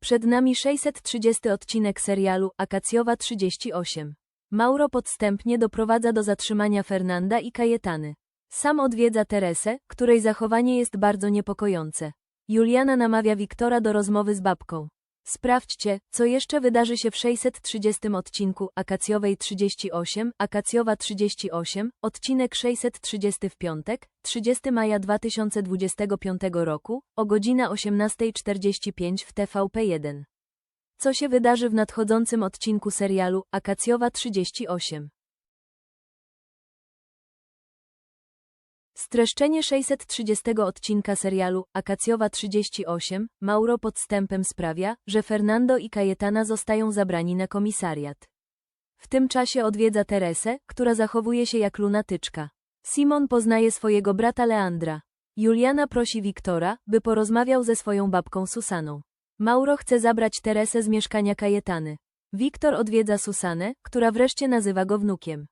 Przed nami 630 odcinek serialu Akacjowa 38. Mauro podstępnie doprowadza do zatrzymania Fernanda i Kajetany. Sam odwiedza Teresę, której zachowanie jest bardzo niepokojące. Juliana namawia Wiktora do rozmowy z babką. Sprawdźcie, co jeszcze wydarzy się w 630 odcinku Akacjowej 38, Akacjowa 38, odcinek 630 w piątek, 30 maja 2025 roku, o godzina 18.45 w TVP1. Co się wydarzy w nadchodzącym odcinku serialu Akacjowa 38? Streszczenie 630 odcinka serialu Akacjowa 38 Mauro podstępem sprawia, że Fernando i Kajetana zostają zabrani na komisariat. W tym czasie odwiedza Teresę, która zachowuje się jak lunatyczka. Simon poznaje swojego brata Leandra. Juliana prosi Wiktora, by porozmawiał ze swoją babką Susaną. Mauro chce zabrać Teresę z mieszkania Kajetany. Wiktor odwiedza Susanę, która wreszcie nazywa go wnukiem.